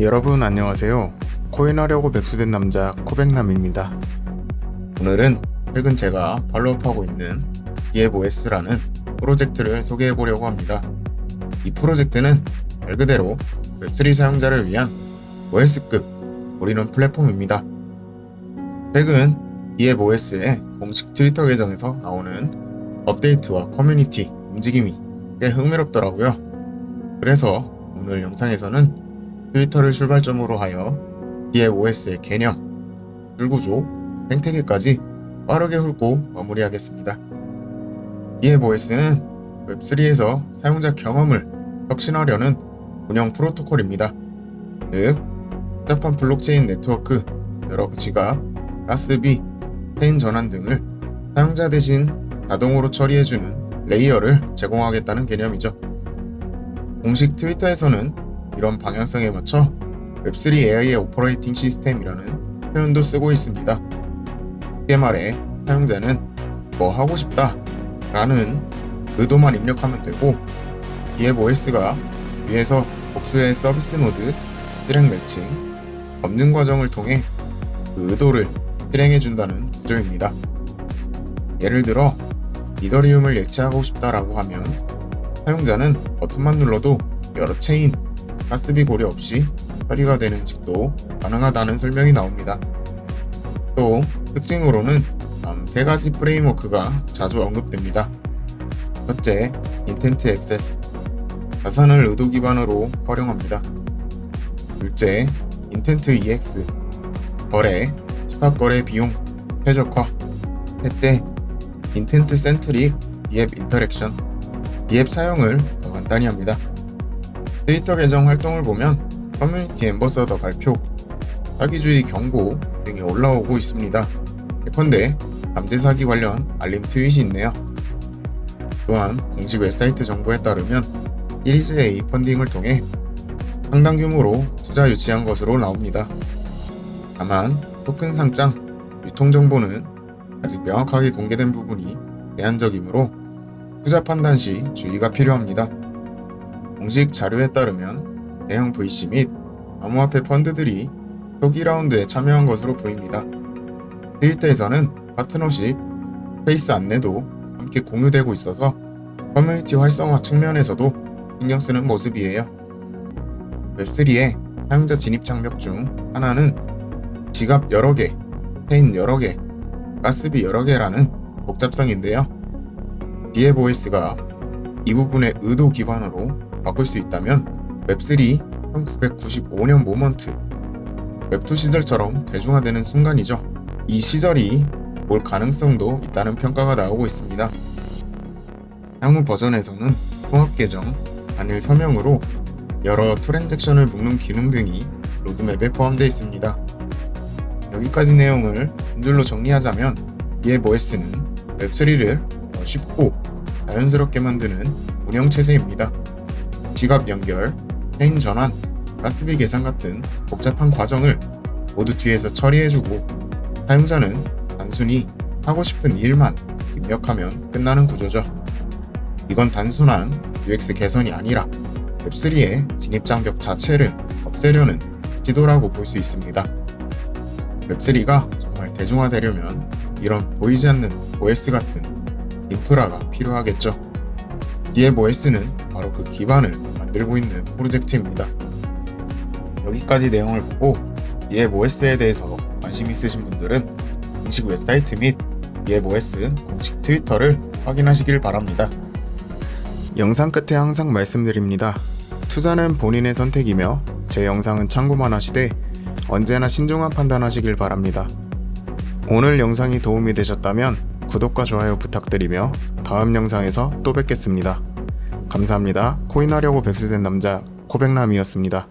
여러분 안녕하세요. 코인하려고 백수된 남자 코백남입니다. 오늘은 최근 제가 팔로우하고 있는 DFOS라는 프로젝트를 소개해 보려고 합니다. 이 프로젝트는 말 그대로 웹3 사용자를 위한 OS급 우리는 플랫폼입니다. 최근 DFOS의 공식 트위터 계정에서 나오는 업데이트와 커뮤니티 움직임이 꽤 흥미롭더라고요. 그래서 오늘 영상에서는 트위터를 출발점으로 하여 DFOS의 개념, 줄구조, 생태계까지 빠르게 훑고 마무리하겠습니다. DFOS는 웹3에서 사용자 경험을 혁신하려는 운영 프로토콜입니다. 즉, 복잡한 블록체인 네트워크, 여러 지갑, 가스비, 체인 전환 등을 사용자 대신 자동으로 처리해주는 레이어를 제공하겠다는 개념이죠. 공식 트위터에서는 이런 방향성에 맞춰 웹3 AI의 오퍼레이팅 시스템이라는 표현도 쓰고 있습니다. 쉽게 말해 사용자는 뭐 하고 싶다 라는 의도만 입력하면 되고 DFOS가 위에서 복수의 서비스 모드, 실행 매칭, 검증 과정을 통해 그 의도를 실행해 준다는 구조입니다. 예를 들어 이더리움을 예치하고 싶다라고 하면 사용자는 버튼만 눌러도 여러 체인, 가스비 고려 없이 처리가 되는 직도 가능하다는 설명이 나옵니다. 또 특징으로는 다음 세 가지 프레임워크가 자주 언급됩니다. 첫째, 인텐트 액세스. 자산을 의도 기반으로 활용합니다. 둘째, 인텐트 EX. 거래, 스팟 거래 비용, 최적화. 셋째, 인텐트 센트릭 디앱 인터랙션. 디앱 사용을 더 간단히 합니다. 트위터 계정 활동을 보면 커뮤니티 엠버서더 발표, 사기주의 경고 등이 올라오고 있습니다. 예컨대 잠재 사기 관련 알림 트윗이 있네요. 또한 공식 웹사이트 정보에 따르면 시리즈 A 펀딩을 통해 상당 규모로 투자 유치한 것으로 나옵니다. 다만 토큰 상장, 유통 정보는 아직 명확하게 공개된 부분이 제한적이므로 투자 판단 시 주의가 필요합니다. 공식 자료에 따르면 대형 VC 및 암호화폐 펀드들이 초기 라운드에 참여한 것으로 보입니다. 트위터에서는 파트너십, 페이스 안내도 함께 공유되고 있어서 커뮤니티 활성화 측면에서도 신경 쓰는 모습이에요. 웹3의 사용자 진입 장벽 중 하나는 지갑 여러 개, 체인 여러 개, 가스비 여러 개라는 복잡성인데요. DFOS가 이 부분의 의도 기반으로 바꿀 수 있다면 웹3 1995년 모먼트 웹2 시절처럼 대중화되는 순간이죠. 이 시절이 올 가능성도 있다는 평가가 나오고 있습니다. 향후 버전에서는 통합 계정, 단일 서명으로 여러 트랜잭션을 묶는 기능 등이 로드맵에 포함되어 있습니다. 여기까지 내용을 한 줄로 정리하자면 EFOS는 웹3를 더 쉽고 자연스럽게 만드는 운영 체제입니다. 지갑 연결, 체인 전환, 가스비 계산 같은 복잡한 과정을 모두 뒤에서 처리해주고 사용자는 단순히 하고 싶은 일만 입력하면 끝나는 구조죠. 이건 단순한 UX 개선이 아니라 웹3의 진입 장벽 자체를 없애려는 시도라고 볼 수 있습니다. 웹3가 정말 대중화되려면 이런 보이지 않는 OS 같은 인프라가 필요하겠죠. DFOS는 바로 그 기반을 만들고 있는 프로젝트입니다. 여기까지 내용을 보고 DFOS에 대해서 관심 있으신 분들은 공식 웹사이트 및 DFOS 공식 트위터를 확인하시길 바랍니다. 영상 끝에 항상 말씀드립니다. 투자는 본인의 선택이며 제 영상은 참고만 하시되 언제나 신중한 판단하시길 바랍니다. 오늘 영상이 도움이 되셨다면 구독과 좋아요 부탁드리며 다음 영상에서 또 뵙겠습니다. 감사합니다. 코인하려고 백수된 남자 코백남이었습니다.